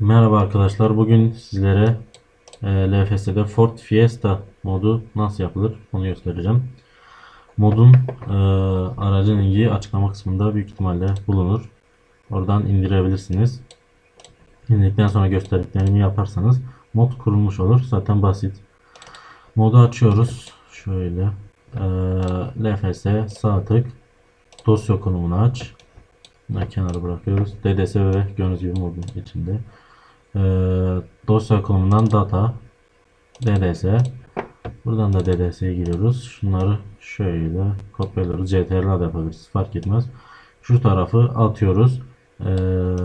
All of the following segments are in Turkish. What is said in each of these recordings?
Merhaba arkadaşlar. Bugün sizlere e, LFS'de Ford Fiesta modu nasıl yapılır onu göstereceğim. Modun e, aracın linki açıklama kısmında büyük ihtimalle bulunur. Oradan indirebilirsiniz. İndirdikten sonra gösterdiklerimi yaparsanız mod kurulmuş olur. Zaten basit. Modu açıyoruz. Şöyle e, LFS sağ tık dosya konumunu aç. Bunları kenara bırakıyoruz. DDS ve gördüğünüz gibi modun içinde. Ee, dosya konumundan data DDS buradan da DDS'ye giriyoruz. Şunları şöyle kopyalıyoruz. CTRL da yapabiliriz. Fark etmez. Şu tarafı atıyoruz. Ee,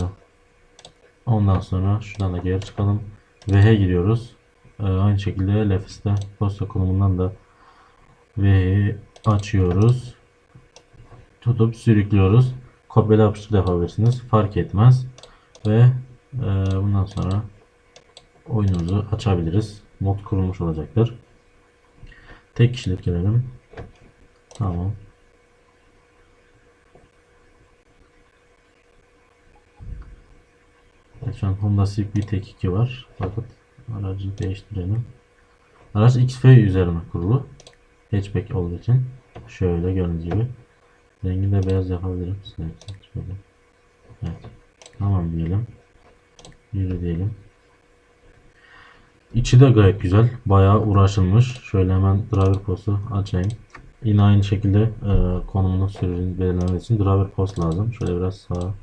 ondan sonra şuradan da geri çıkalım. VH giriyoruz. Ee, aynı şekilde LFS'de dosya konumundan da VH'yi açıyoruz. Tutup sürüklüyoruz. Kopyala yapıştır yapabilirsiniz. Fark etmez. Ve bundan sonra oyunumuzu açabiliriz. Mod kurulmuş olacaktır. Tek kişilik girelim. Tamam. Şu an Honda Civic bir tek 2 var. Fakat aracı değiştirelim. Araç XF üzerine kurulu. Hatchback olduğu için. Şöyle gördüğünüz gibi. Rengi de beyaz yapabilirim. Evet. Tamam diyelim. Yürü diyelim. İçi de gayet güzel. Bayağı uğraşılmış. Şöyle hemen driver post'u açayım. Yine aynı şekilde e, konumunu sürücünün belirlemesi için driver post lazım. Şöyle biraz sağa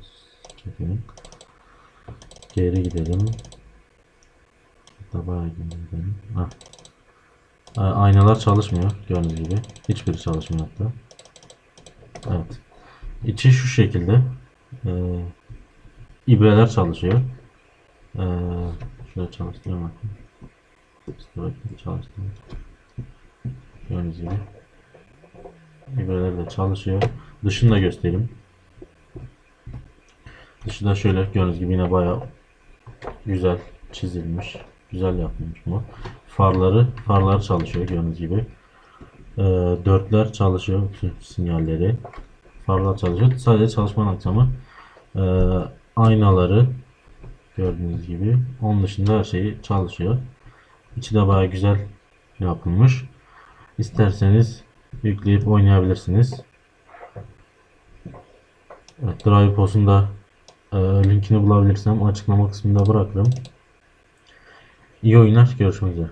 çekelim. Geri gidelim. Hatta bayağı gidelim. Heh. E, aynalar çalışmıyor. Gördüğünüz gibi. Hiçbiri çalışmıyor hatta. Evet. İçi şu şekilde. E, ibreler çalışıyor. Ee, şöyle çalıştırayım bakayım. Bakayım çalıştırayım. Gördüğünüz gibi. İbreler de çalışıyor. Dışını da göstereyim. Dışı da şöyle gördüğünüz gibi yine bayağı güzel çizilmiş. Güzel yapılmış bu. Farları, farlar çalışıyor gördüğünüz gibi. Ee, dörtler çalışıyor bütün sinyalleri. Farlar çalışıyor. Sadece çalışma aksamı e, aynaları Gördüğünüz gibi. Onun dışında her şeyi çalışıyor. İçi de baya güzel yapılmış. İsterseniz yükleyip oynayabilirsiniz. Evet, Drive Post'un da e, linkini bulabilirsem açıklama kısmında bırakırım. İyi oyunlar. Görüşmek üzere.